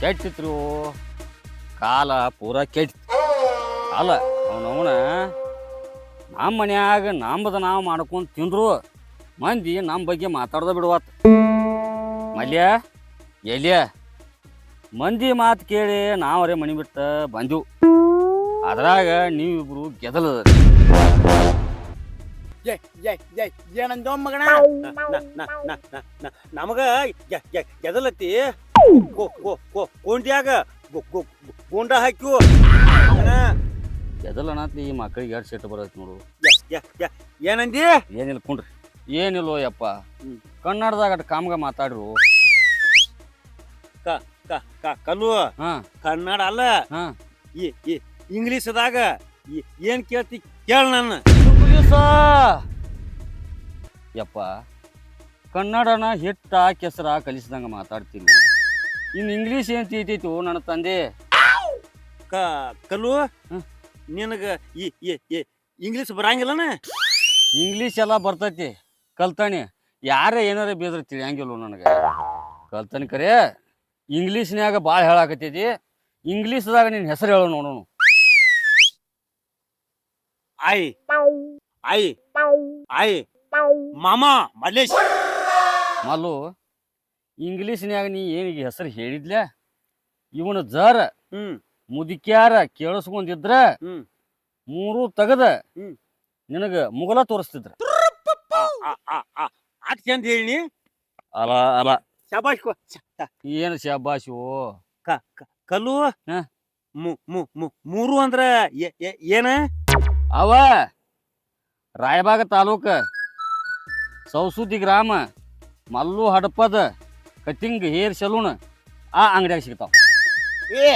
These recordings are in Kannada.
ಕೆಟ್ಟಿತ್ರು ಕಾಲ ಪೂರ ಕೆಟ್ಟ ಅಲ್ಲ ಅವನವನ ನಮ್ಮ ಮನ್ಯಾಗ ನಾಂಬದ ನಾವು ಮಾಡ್ಕೊಂಡು ತಿಂದ್ರು. ಮಂದಿ ನಮ್ಮ ಬಗ್ಗೆ ಮಾತಾಡ್ದ ಬಿಡುವತ್. ಮಲ್ಯ, ಎಲ್ಯ, ಮಂದಿ ಮಾತು ಕೇಳಿ ನಾವರೇ ಮನೆ ಬಿಟ್ಟ ಬಂದೆವು. ಅದ್ರಾಗ ನೀವಿಬ್ರು ಗೆದಲದ. ಏನಂದ ಮಗಣ ನಮಗ ಎದಲತ್ತಿ ಕೊಂಡ್ಯಾಗ ಹಾಕಿವು ಎದಲ್ಲ ಗೆದಲನತ್ಲಿ ಈ ಮಕ್ಕಳಿಗೆ ಎರಡು ಸೆಟ್ ಬರತ್ತೆ ನೋಡು. ಏನಂದಿ? ಏನಿಲ್ಲ ಕುಂಡ್ರಿ. ಏನಿಲ್ಲೋ ಯಪ್ಪ. ಕನ್ನಡದಾಗ ಅಟ್ ಕಾಮ್ಗ ಮಾತಾಡ್ರು. ಕ- ಕ- ಕಲ್ಲು. ಹಾ. ಕನ್ನಡ ಅಲ್ಲ. ಹಾ. ಈ- ಈ ಇಂಗ್ಲೀಷ್ದಾಗ ಏನ್ ಕೇಳ್ತಿ ಕೇಳ ನನ್ನ. ಯಪ್ಪ. ಕನ್ನಡನ ಹಿಟ್ಟ ಕೆಸರ ಕಲಿಸಿದಂಗ ಮಾತಾಡ್ತೀನಿ ಇನ್ನು ಇಂಗ್ಲೀಷ್ ಏನು ತೀತೈತು ನನ್ನ ತಂದೆ? ಕ- ಕಲ್ಲು. ನಿನಗ ಈ ಇಂಗ್ಲೀಷ್ ಬರಂಗಿಲ್ಲನ? ಇಂಗ್ಲೀಷ್ ಎಲ್ಲ ಬರ್ತೈತಿ. ಕಲ್ತಾನೆ. ಯಾರೇ ಏನಾರ ಬೇದ್ರ ತಿಳಿಯಂಗಿಲ್ಲ ನನಗೆ. ಕಲ್ತಾನೆ ಕರೆ. ಇಂಗ್ಲೀಷ್ನ್ಯಾಗ ಭಾಳ ಹೇಳಾಕತ್ತೈತಿ. ಇಂಗ್ಲೀಷ್ದಾಗ ನಿನ್ನ ಹೆಸರು ಹೇಳೋ ನೋಡೋಣ ಆಯ್. ಆಯ್. ಆಯ್. ಮಾಮ ಮಲ್ಲೇಶ್. ಮಲ್ಲು. ಇಂಗ್ಲೀಷ್ನ್ಯಾಗ ನೀ ಏನಿಗೆ ಹೆಸರು ಹೇಳಿದ್ಲ? ಇವನ ಜರ ಹ್ಮ್. ಮುದುಕ್ಯಾರ ಕೇಳಿಸ್ಕೊಂಡಿದ್ರ ಹ್ಮ್. ಮೂರು ತೆಗದ ಹ್ಮ್. ನಿನಗ ಮುಗಲ ತೋರಿಸ್ತಿದ್ರ. ಅಟ್ ಚಂದ ಹೇಳಿ ಅಲ ಅಲ. ಶಬಾಷ್ ಕೊ- ಶ- ಏನು ಶಾಬಾಶು ಕ- ಕ- ಕಲ್ಲು? ಹಾ. ಮು- ಮು- ಮು- ಮೂರು ಅಂದ್ರ ಏನು ಏನ? ಅವ ರಾಯಬಾಗ ತಾಲೂಕ ಸೌಸುದಿ ಗ್ರಾಮ Mallu Hadapad cutting hair salon ಆ ಅಂಗಡಿಯಾಗ ಸಿಗ್ತಾವ. ಏ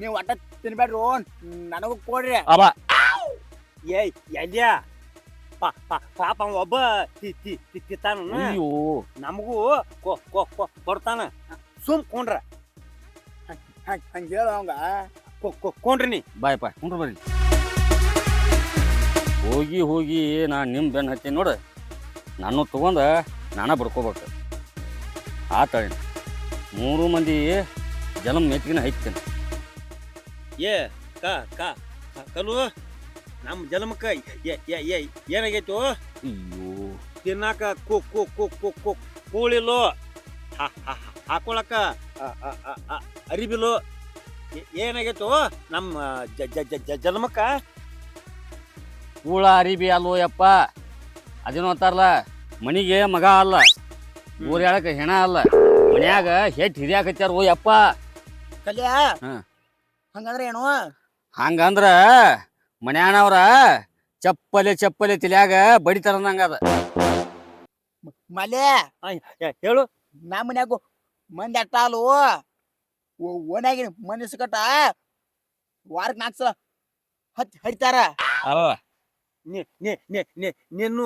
ನೀವು ಒಟ್ಟ ತಿನ್ಬೇಡ್ರು ನನಗೂ ಕೊಡ್ರಿ. ಅವ ಏ ಎಲ್ಯ? ಪಾ- ಪಾ- ಪಾಪ ಅವ ಒಬ್ಬ ತಿತ್ತಾನ ಅಯ್ಯೋ. ನಮಗೂ ಕೊ- ಕೊ- ಕೊ- ಕೊಡ್ತಾನ. ಸುಮ್ ಕೊಂಡ್ರ. ಹಂಗೆ ಹೇಳ ಅವಂಗ. ಕೊಂಡ್ರಿ ನೀ. ಬಾಯಪ್ಪ ಕುಂಡ್ರು ಬರ್ರಿ. ಹೋಗಿ ಹೋಗಿ ನಾ ನಿಮ್ಮ ಬೆನ್ನ ಹತ್ತೀನಿ ನೋಡು. ನಾನು ತಗೊಂಡ ನಾನ ಬಡ್ಕೋಬೇಕು. ಆತಳಿ ಮೂರು ಮಂದಿ ಜಲಂ ಮೆತ್ತಿಗಿನ ಹೈತೀನಿ ಏ ಕ ಕ ಕ- ಕಲ್ಲು ನಮ್ಮ ಜನ್ಮಕ್ಕ ಏನಾಗೈತು? ಅಯ್ಯೋ. ತಿನ್ನಾಕ ಕು ಕು ಕು ಕು ಕು ಕೂಳಿಲು ಹಾಕೊಳಕ ಅರಿಬಿಲು ಏನಾಗೈತು ನಮ್ಮ ಜನ್ಮಕ್ಕ? ಕೂಳ ಅರಿಬಿ ಅಲ್ವೋ ಯಪ್ಪ. ಅದೇನೋ ಅಂತಾರಲ್ಲ ಮನಿಗೆ ಮಗ ಅಲ್ಲ. ಊರ್ ಹೇಳಕ್ ಹೆಣ ಅಲ್ಲ. ಮನ್ಯಾಗ ಹೆಟ್ ಹಿರಿಯಾಕತ್ಯಾರ ಓ ಯಪ್ಪ. ಕಲ್ಯಾ? ಹಾ. ಹಂಗಂದ್ರೆ ಏನು? ಹಂಗಂದ್ರ ಮನ್ಯಾನವ್ರ ಚಪ್ಪಲೆ ಚಪ್ಪಲೆ ತಲ್ಯಾಗ ಬಡಿತಾರ ಅದ. ಮಲೆ ಹೇಳು. ನಮ್ಮ ಮನ್ಯಾಗ ಮಂದಿ ಅಟ್ಟ ಅಲ್ವು ಓನ್ಯಾಗಿನ ಮನಸ್ಸು ಕಟ್ಟ ವಾರಕ್ಕೆ ನಾಲ್ಕು ಸಲ ಹತ್ತಿ ಹರಿತಾರ. ಅವ. ನೀ ನೀ ನೀ ನೀ ನೀನು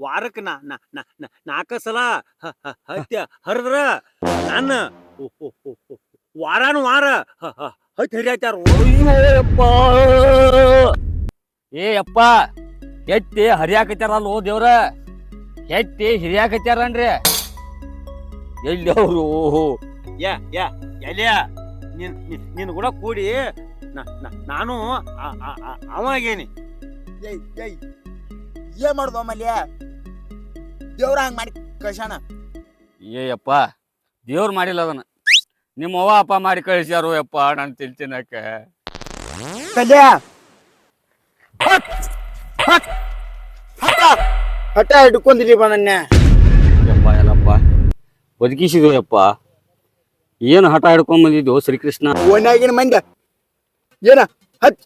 ವಾರಕ್ಕೆ ನಾ ನಾ ನಾ ನಾ- ನಾಲ್ಕ ಸಲ ಹ- ಹ- ಹತ್ಯ ಹರಿದ್ರ ನನ್ನ ವಾರಾನು ವಾರ ಹತ್ತಿ ಅಯ್ಯೋಯಪ್ಪ ಏ ಯಪ್ಪ ಹೆಟ್ಟಿ ಹರಿಯಾಕತ್ಯಾರಲ್ಲೋ ದೇವ್ರ ಎತ್ತಿ ಹಿರಿಯಾಕತ್ಯಾರನ್ರಿ. ಎಲ್ಲಿ ಅವ್ರು? ಯಾ ಯಾ ಎಲ್ಲಿಯ ನಿನ್ ನಿನ್- ಕೂಡ ಕೂಡಿ ನಾನು ಅವಾಗೇನಿ. ಏನ್ ಮಾಡುದು ಮಲ್ಯ ದೇವ್ರ ಹಂಗ ಮಾಡಿ ಕಳ್ಸಣ ಏಯಪ್ಪ ಯಪ್ಪ ದೇವ್ರು ಮಾಡಿಲ್ಲ ಅದನ್ನ. ನಿಮ್ಮ ಅವ್ವ ಅಪ್ಪ ಮಾಡಿ ಕಳಿಸ್ಯಾರು ಯಪ್ಪ ನಾನು ತಿಳ್ತಿನಕ್ಕೆ ಕಲ್ಯ! ಹಠ! ಹಿಡ್ಕೊಂಡಿರಿ ನನ್ನ. ಯಪ್ಪ ಎಲ್ಲಪ್ಪ ಬದುಕಿಸಿದ್ವು ಯಪ್ಪ? ಏನು ಹಠ ಹಿಡ್ಕೊಂಡ್ ಬಂದಿದ್ವು ಶ್ರೀಕೃಷ್ಣ? ಓನ್ಯಾಗಿನ ಮಂದಿ ಏನ? ಹತ್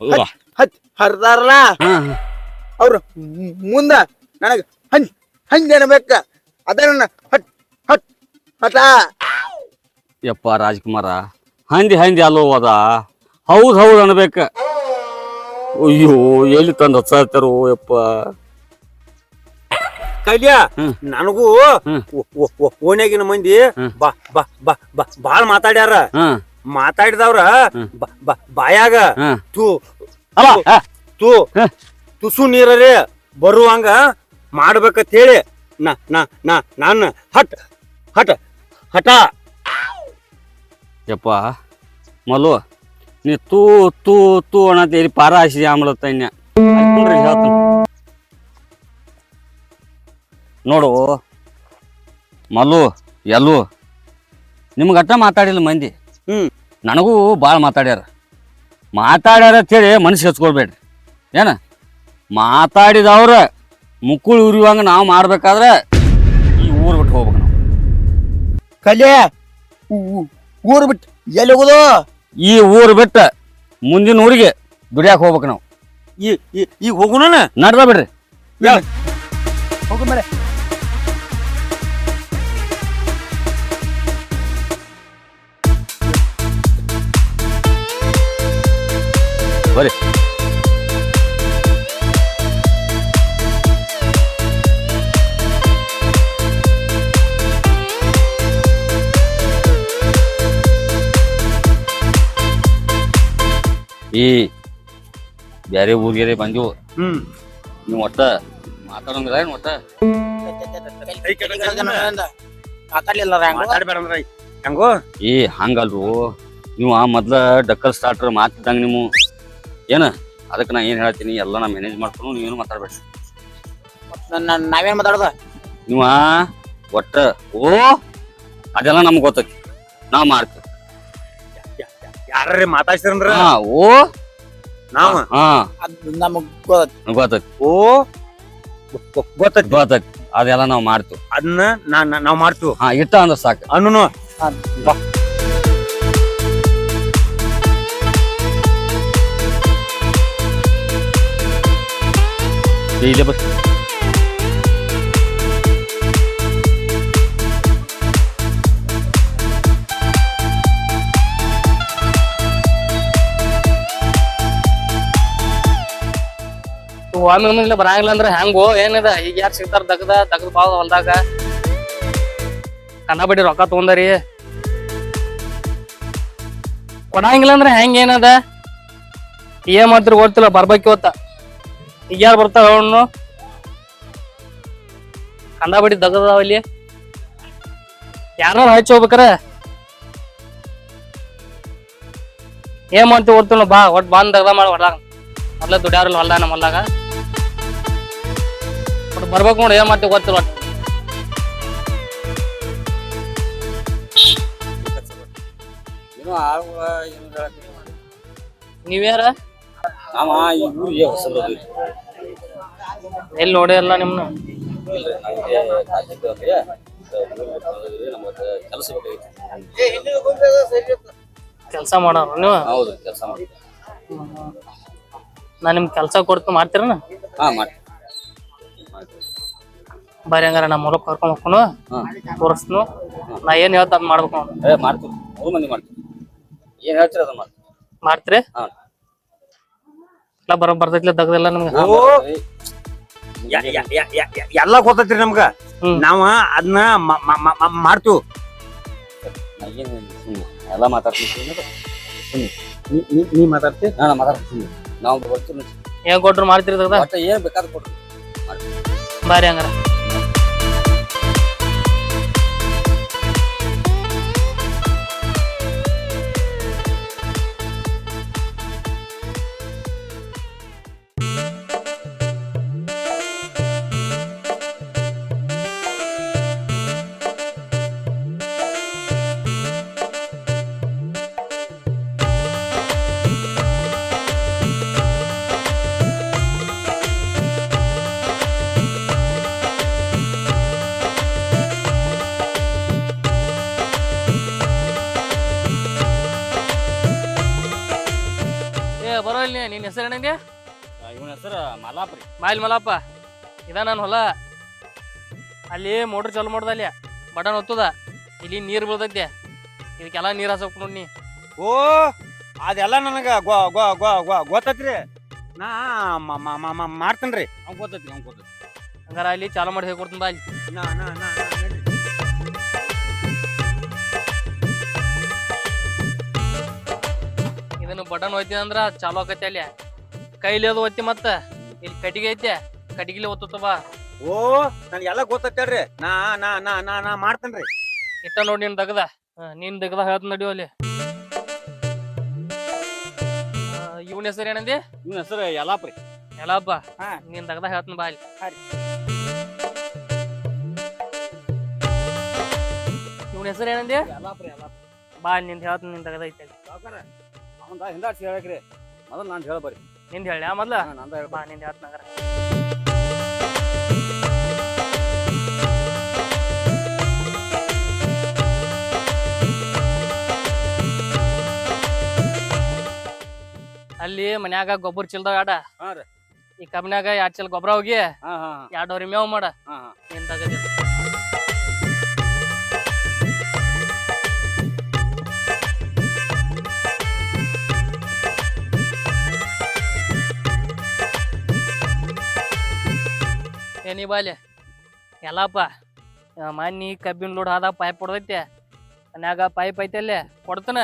ಹೌದಾ? ಹತ್ ಹರ್ದಾರಲ್ಲ ಹಾ. ಅವ್ರು ಮುಂದ ನನಗ ಹಂಜ್ ಹಂಜ್ ಅನ್ಬೇಕ ಅದ ನನ್ನ ಹಟ್ ಹಟ್ ಹಟ. ಯಪ್ಪ ರಾಜ್ಕುಮಾರ ಹಂದಿ ಹಂದಿ ಅಲ್ಲೋ ಅದ ಹೌದು ಹೌದು ಅನ್ಬೇಕ. ಅಯ್ಯೋ ಎಲ್ಲಿ ತಂದ ಹಚ್ಚಾತಾರೋ ಯಪ್ಪ. ಕಲ್ಯ. ನನಗೂ ಓಣ್ಯಾಗಿನ ಮಂದಿ. ಬಾ ಬಾ ಬಾ ಬಾ ಬಾಳ್ ಮಾತಾಡ್ಯಾರ. ಹಾ ಮಾತಾಡಿದವ್ರ ಹ್ಮ್. ಬ- ಬ- ಬಾಯಾಗ ತೂ ತೂ. ತುಸು ನೀರರೇ ಬರುವಂಗ ಮಾಡ್ಬೇಕಂತ ಹೇಳಿ ನಾ ನಾ ನಾ ನಾನು ಹಟ್ ಹಟ್ ಹಠ. ಯಪ್ಪ ಮಲು ನೀ ತೂ ತೂ ತೂ ಅನ್ನತ್ತೇರಿ ಪಾರ ಹಾಸಿದೆ ಆಮ್ಲ ಹೇಳ್ತೀನಿ. ನೋಡು ಮಲ್ಲು ಎಲ್ಲು ನಿಮ್ಗೆ ಅಟ್ಟ ಮಾತಾಡಿಲ್ಲ ಮಂದಿ. ಹ್ಞೂ ನನಗೂ ಭಾಳ ಮಾತಾಡ್ಯಾರ. ಮಾತಾಡ್ಯಾರ ಅಂತೇಳಿ ಮನಸ್ಸು ಹಚ್ಕೊಳ್ಬೇಡ್ರಿ. ಏನ? ಮಾತಾಡಿದವ್ರ ಮುಕ್ಕುಳು ಉರಿಯುವಂಗ ನಾವು ಮಾಡ್ಬೇಕಾದ್ರೆ ಈ ಊರು ಬಿಟ್ಟು ಹೋಗ್ಬೇಕು ನಾವು. ಕಲೆ ಊರು ಬಿಟ್ಟು ಎಲ್ಲಿ ಹೋಗೋದು? ಈ ಊರು ಬಿಟ್ಟು ಮುಂದಿನ ಊರಿಗೆ ದುಡಿಯಾಕ ಹೋಗ್ಬೇಕು ನಾವು. ಈ ಈ- ಈಗ ಹೋಗೋಣ ನಡ್ದ ಬಿಡ್ರಿ. ಹೋಗು ಮರೆ ಬರ್ರಿ. ಈ ಬ್ಯಾರೆ ಊರಿಗೆ ಬಂದಿವು ಹ್ಮ್. ನೀವು ಒಟ್ಟ ಮಾತಾಡಂಗಿಲ್ಲ ಏನು ಒಟ್ಟ? ಮಾತಾಡ್ಲಿಲ್ಲ ಹೆಂಗ? ಏ ಹಂಗಲ್ರು. ನೀವು ಆ ಮೊದ್ಲ ಡಕ್ಕಲ್ ಸ್ಟಾರ್ಟರ್ ಮಾತಿದ್ದಂಗ ನೀವು. ಏನ? ಅದಕ್ಕೆ ನಾ ಏನ್ ಹೇಳ್ತೀನಿ ಎಲ್ಲ ನಾ ಮ್ಯಾನೇಜ್ ಮಾಡ್ಕೊಂಡು ನೀವೇನು ಮಾತಾಡ್ಬೇಡಿ ನಾವೇನ್ ಮಾತಾಡೋದ? ನೀವ ಒಟ್ಟ ಓ ಅದೆಲ್ಲ ನಮ್ಗೆ ಗೊತ್ತೈತಿ. ನಾವ್ ಮಾಡ್ತೀವಿ ಯಾರೇ ಮಾತಾಡ್ಸಿರಂದ್ರ? ಹಾ ಓ. ನಾವ? ಹಾ ಅದ್ ನಮಗ್ ಗೊತ್ತ ಗೊತ್ತೈತಿ. ಓ ಗೊತ್ತೈತಿ. ಗೊತ್ತೈತಿ. ಅದೆಲ್ಲ ನಾವ್ ಮಾಡ್ತು ಅದನ್ನ ನಾ ನಾ- ನಾವ್ ಮಾಡ್ತೀವಿ. ಹಾ ಇಟ್ಟ ಅಂದ್ರ ಸಾಕು. ಅನ್ನುನು ಏ, ಇಲ್ಲೇ ಬರ್ರಿ ಒಮ್ಮೆ ಇಲ್ಲ ಬರಂಗಿಲ್ಲ ಅಂದ್ರೆ ಹೆಂಗೋ, ಏನಿದ? ಈಗ ಯಾರು ಸಿಗ್ತಾರ ದಗದ ದಗದ ಬಾವ ಹೊಲ್ದಾಗ. ಬಡ್ಡಿ ರೊಕ್ಕ ತಗೊಂಡರಿ. ಕೊಡಂಗಿಲ್ಲ ಅಂದ್ರೆ ಹೆಂಗ ಏನದ? ಏನ್ ಮಾಡ್ತಿರ್ ಗೊತ್ತಿಲ್ಲ, ಬರ್ಬೇಕು ಇವತ್ತ. ಈಗ ಯಾರು ಬರ್ತಾವ ಅವನು ಕಂಡಾಪಟ್ಟಿ ದಗದ ಇಲ್ಲಿ. ಯಾರು ಹಚ್ಚಿ ಹೋಗ್ಬೇಕಾರ? ಏನ್ ಮಾಡ್ತೀವಿ ಓದ್ತಿಲ್ಲ ಬಾ, ಒಟ್ ಬಂದ್ ದಗದ ಮಾಡಿ ಹೊಲ ಮೊದ್ಲ ದುಡ್ಯಾರಲ್ಲ ಹೊಲ್ದಾಗ ನಮ್ಮ ಹೊಲ್ದಾಗ. ಬರ್ಬೇಕು ನೋಡಿ ಏನ್ ಮಾಡ್ತೀವಿ ಗೊತ್ತಿಲ್ಲ. ಒಟ್ ಏನೋ ಆಳುಗಳ ಏನು ಹೇಳಕ್ಕೆ ನೀವ್ಯಾರ ನಾವ ಈ ಊರಿಗೆ ಹೊಸಬ್ರು ಅದೀವಿ. ಎಲ್ಲಿ ನಿಮ್ನ? ಇಲ್ರಿ, ನಮ್ಗೆ. ಊರಿಗೆ ಬಂದಿದ್ದೀವಿ, ನಮ್ಗೆ ಕೆಲಸ ಬೇಕಾಗಿತ್ತು. ಕೆಲಸ ಮಾಡೋರು ನೀವು? ಹೌದು ಕೆಲಸ ಮಾಡಿ ನಾ ನಿಮ್ ಕೆಲಸ ಕೊಡ್ತು ಮಾಡ್ತೀರನ? ಹಾ ಮಾಡಿ ಬರ್ರಿ ಹಂಗಾರ ನಮ್ಮ ಮೂಲಕ ಕರ್ಕೊಂಡ್ ಹೋಗ್ಕೊನು ಹಾ. ತೋರಿಸ್ನು. ನಾ ಏನ್ ಹೇಳ್ತ ಅದ್ ಮಾಡ್ಬೇಕು ನೋಡು. ಏ ಮಾಡ್ತೀವಿ ಮೂರು ಮಂದಿ ಮಾಡ್ತೀವಿ ಏನ್ ಹೇಳ್ತೀರಿ ಅದನ್ನ ಮಾಡ್ತೀವಿ ಮಾಡ್ತೀರಿ? ಹಾ. ಎಲ್ಲ ಬರ ಬರ್ತೈತಿಲ್ಲ ದಗದೆಲ್ಲ ನಿಮ್ಗೆ. ಎಲ್ಲ ಓ. ಯ- ಯ- ಯ- ಯ- ಯ- ಎಲ್ಲಾ ಗೊತ್ತೈತ್ರಿ ನಮ್ಗ. ಹ್ಮ್. ನಾವ ಅದನ್ನ ಮಾಡ್ತೀವಿ. ಏನ್ ಹೇಳಿದ್ನಿ ಎಲ್ಲ ಮಾತಾಡ್ತೀನಿ. ಸುಮ್ನೆ. ನೀ- ನೀ- ನೀ ಮಾತಾಡ್ತಿ? ಹಾ ನಾ ಮಾತಾಡ್ತೀನಿ. ನಾವು ಬರ್ತೀವಿ. ಏನ್ ಕೊಟ್ರು ಮಾಡ್ತೀರಿ ದಗದ? ಒಟ್ಟ ಏನ್ ಬೇಕಾದ್ರೆ ಕೊಡ್ರಿ. ಬಾರಿ ಹಂಗಾರ ಮಲಾಪ್ರಿ. ಮಾಯಿಲ್ ಮಲಪ್ಪ ಇದ ನನ್ನ ಹೊಲ. ಅಲ್ಲಿ ಮೋಟ್ರ್ ಚಾಲು ಮಾಡ್ದ ಅಲ್ಲಿ. ಬಟನ್ ಒತ್ತದ. ಇಲ್ಲಿ ನೀರು ಬೀಳ್ತೈತೆ. ಇದಕ್ಕೆಲ್ಲ ನೀರು ಹಸಕ್ ನೋಡಿ ನೀ. ಓ ಅದೆಲ್ಲ ನನಗ ಗೊ- ಗೊ- ಗೊ- ಗೊ- ಗೊತ್ತೈತ್ರಿ. ನಾ ಮ- ಮ- ಮ- ಮ- ಮಾಡ್ತೇನ್ರಿ. ಅವ್ನ್ ಗೊತ್ತೈತಿ ಅವ್ನ್ ಗೊತ್ತೈತಿ. ಹಂಗಾರ ಅಲ್ಲಿ ಚಾಲು ಮಾಡಿ ಹೇಳ್ಕೊಡ್ತೀನಿ ಬಾ ಅಲ್ಲಿ. ನಾ ನಾ ನಾ ನಾ ನಡ್ರಿ. ಇದನ್ನ ಬಟನ್ ಒತ್ತಿ ಅಂದ್ರ ಚಾಲು ಆಕತಿ ಅಲ್ಲಿ. ಕೈಲಿ ಅದು ಒತ್ತಿ ಮತ್ತ. ಇಲ್ಲಿ ಕಟ್ಟಿಗೆ ಐತೆ. ಕಟ್ಟಿಗೆಲಿ ಓದ್ತತ ಓ ಓ ನನಗೆಲ್ಲ ಗೊತ್ತತ್ತೇಳ್ರಿ ನಾ ನಾ ನಾ ನಾ ನಾ ಮಾಡ್ತೇನ್ರಿ ಇಟ್ಟ ನೋಡಿ ನಿನ್ ದಗದ. ನೀನ್ ದಗದ ಹೇಳ್ತ ನಡಿ ಅಲ್ಲಿ. ಇವನ ಹೆಸರು ಏನಂದಿ? ಇವ್ನ ಹೆಸರು ಯಲಾಪ್ರಿ ಯಲಾಪ ನೀನ್ ದಗದ ಹೇಳ್ತೀನಿ ಬಾ ಅಲ್ಲಿ ಹಾ ಇವನ ಹೆಸರು ಏನಂದಿ? ಯಲಾಪ್ರಿ ಯಲಾಪ್ರಿ ಬಾ ನಿಂದ ಹೇಳ್ತೀನಿ ನಿನ್ ದಗದ ಐತೆ ಸಾವುಕಾರ ಅವಂದ ಹಿಂದಾಡ್ಸಿ ಹೇಳಕ್ರಿ ಮೊದಲು ನಾನು ಹೇಳ ಬರ್ರಿ ನಿಂದ ಹೇಳಿ ಮೊದ್ಲ? ನಂದ ಬಾ ನಿಂದ ಹೇಳ್ತನಗರ ಅಲ್ಲಿ ಮನ್ಯಾಗ ಗೊಬ್ಬರ ಚಿಲ್ದಾವ ಯಾಡ? ಈ ಕಬ್ನ್ಯಾಗ ಎರಡ್ ಚಿಲ್ ಗೊಬ್ಬರ ಹೋಗಿ ಹಾ ಹಾ ಎರಡ್ ಅವ್ರಿ ಮೇವ್ ಮಾಡ. ಹಾ ತಗದಿ ಬಾಲಿ ಎಲ್ಲಪ್ಪ ಮನ್ನಿ ಕಬ್ಬಿನ ಲೋಡ್ ಆದ ಪೈಪ್ ಹೊಡೆದೈತೆ. ಮನ್ಯಾಗ ಪೈಪ್ ಐತೆ ಅಲ್ಲಿ ಕೊಡ್ತನ.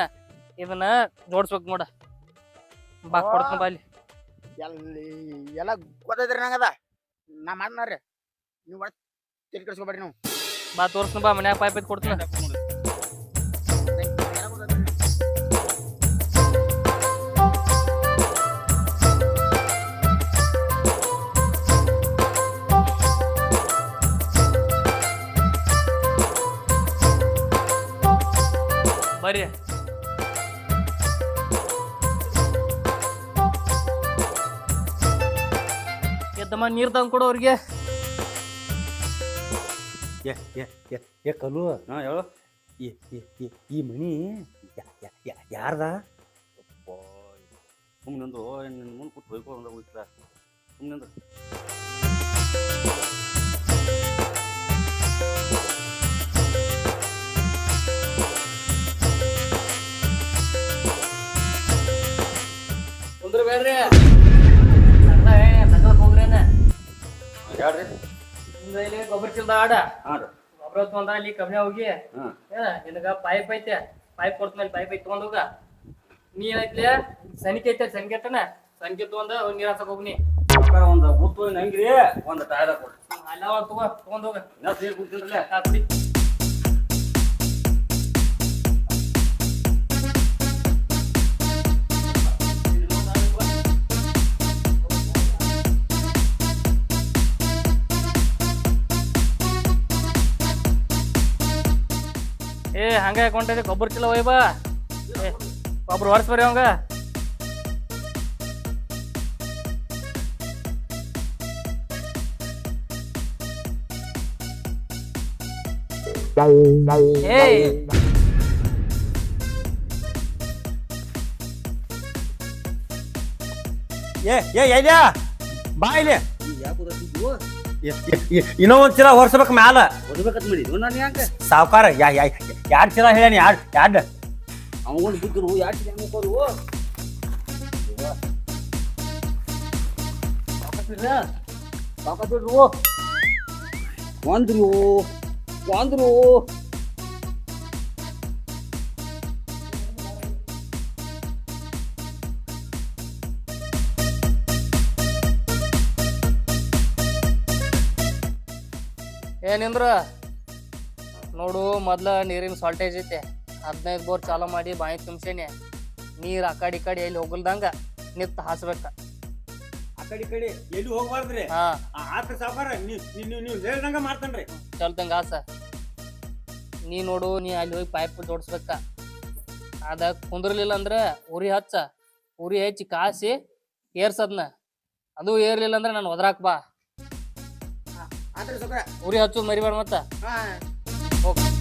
ಇದನ್ನ ಜೋಡ್ಸ್ಬೇಕು ನೋಡ. ಬಾ ಕೊಡ್ತಾನ ಬಾಲಿ ಎಲ್ಲಿ ಎಲ್ಲ ಗೊತ್ತೈತ್ರಿ ನಂಗದ? ನಾ ಮಾಡ್ನಾರ್ರಿ ನೀವು ತಿರ್ಗಿಸ್ಕೊಬೇಡ್ರಿ ನೀವು. ಬಾ ತೋರ್ಸ್ನ ಬಾ ಮನ್ಯಾಗ ಪೈಪ್ ಐತಿ ಕೊಡ್ತಾನ. ಬರ್ರಿ. ಎದ್ದಮ್ಮ ನೀರ್ ತಂದ್ ಕೊಡು ಅವ್ರಿಗೆ. ಏ ಏ ಏ ಏ ಕಲು ಹಾ ಹೇಳು. ಈ ಈ ಈ- ಈ ಮಣಿ ಯಾ- ಯಾ- ಯಾ- ಯಾರ್ದ? ಸುಮ್ಮನೆ ನಿನ್ನ ಮುಂದೆ ಕೂತ್ ಹೋಯ್ಕೊ ಅಂದ ಸುಮ್ಮನೆ ಸುಮ್ಮನಿಂದು ಕುಂದ್ರ ಬೇಡ್ರಿ. ತಗಕ್ ಹೋಗ್ರೇನ ಹೇಳ್ರಿ ನಿಮ್ದು ಇಲ್ಲಿ ಗೊಬ್ಬರ ಚಿಲ್ದ ಆಡ. ಹಾಂ ರೀ. ಗೊಬ್ಬರ ತೊಗೊಂಡ ಅಲ್ಲಿ ಕಮ್ಮಿ ಹೋಗಿ. ಹಾಂ. ಏನ ನಿನಗ ಪೈಪ್ ಐತೆ. ಪೈಪ್ ಕೊಡ್ತಮೇಲೆ ಪೈಪ್ ಐತೆ ತಗೊಂಡ್ ಹೋಗ. ನೀ ಏನೈತ್ಲೆ? ಸನಿಕೆ ಐತೆ ಸನಿಕೆ ಐತನ ಸನಿಕೆ ತಗೊಂಡ ಅವ್ನು ನೀರು ಹಾಸಕ್ ಹೋಗ್ನಿ. ಒಂದು ಬುತ್ತು ನಂಗ್ರಿ ಒಂದು ಟೈರ ಕೊಡ್ರಿ ಅಲ್ಲ ತಗೋ ತಗೊಂಡ್ ಹೋಗ. ನೀರು ಕುಡ್ತೀನಿ ಕುಡಿ. ಹಂಗ ಯಾಕೊಂಟೈತಿ ಗೊಬ್ಬರ ಚೀಲ ಒಯ್ ಬಾ. ಏ ಗೊಬ್ಬರ ಹೊರ್ಸ್ ಬರ್ರಿ ಅವಂಗ. ಏಯ್. ಏ ಏ ಎಲ್ಯಾ ಬಾ ಇಲ್ಲಿ. ಯಾಕೆ ಓದಿದ್ದು ಇ- ಇ- ಇ- ಇನ್ನೂ ಒಂದ್ ಚೀಲ ಹೊರ್ಸ್ಬೇಕು ಮ್ಯಾಲ. ಓದ್ಬೇಕಂತ ಮಾಡಿದ್ವು ನಾನು ಯಾಕೆ? ಸಾವ್ಕಾರ ಯಾ ಯಾ ಯಾರ್ ಚೀಲ ಹೇಳೇನಿ ಯಾರು ಯಾಡ್ ಅವಗೊಂದು ಬಿದ್ದರು ಯಾಕೆ ಹೆಂಗೆ ಹೋಗೋದು ಸಾಕಾಗ್ಬಿಡ್ರು ಒಂದ್ರು ಒಂದ್ರು. ಏನಿಂದ್ರ ನೋಡು ಮೊದ್ಲ ನೀರಿನ ಶಾರ್ಟೇಜ್ ಐತೆ. ಹದಿನೈದು ಬೋರ್ ಚಾಲು ಮಾಡಿ ಬಾಯಿ ತುಂಬಿಸೇನೆ. ನೀರು ಆ ಕಡೆ ಈ ಕಡೆ ಎಲ್ಲಿ ಹೋಗಲ್ದಂಗ ನಿತ್ ಹಾಸ್ಬೇಕ. ಆ ಕಡೆ ಈ ಕಡೆ ಎಲ್ಲಿ ಹೋಗ್ಬಾರ್ದ್ರಿ? ಹಾ. ಆತ್ರ ಸಾವ್ಕಾರ ನೀವು ನೀವು ನೀವು ಹೇಳ್ದಂಗ ಮಾಡ್ತಾನ್ರಿ. ಚಲ್ತಂಗ ಆಸ. ನೀ ನೋಡು ನೀ ಅಲ್ಲಿ ಹೋಗಿ ಪೈಪ್ ಜೋಡಿಸ್ಬೇಕ. ಅದ ಕುಂದ್ರಲಿಲ್ಲ ಅಂದ್ರೆ ಉರಿ ಹಚ್ಚ. ಉರಿ ಹಚ್ಚಿ ಕಾಸಿ ಏರ್ಸದ್ನ ಅದು ಏರ್ಲಿಲ್ಲ ಅಂದ್ರೆ ನಾನು ಒದ್ರಾಕ್ ಬಾ. ಉರಿ ಹಚ್ಚು ಮರಿಬೇಡ ಮತ್ತ. ಹಾ ಹೋಗ್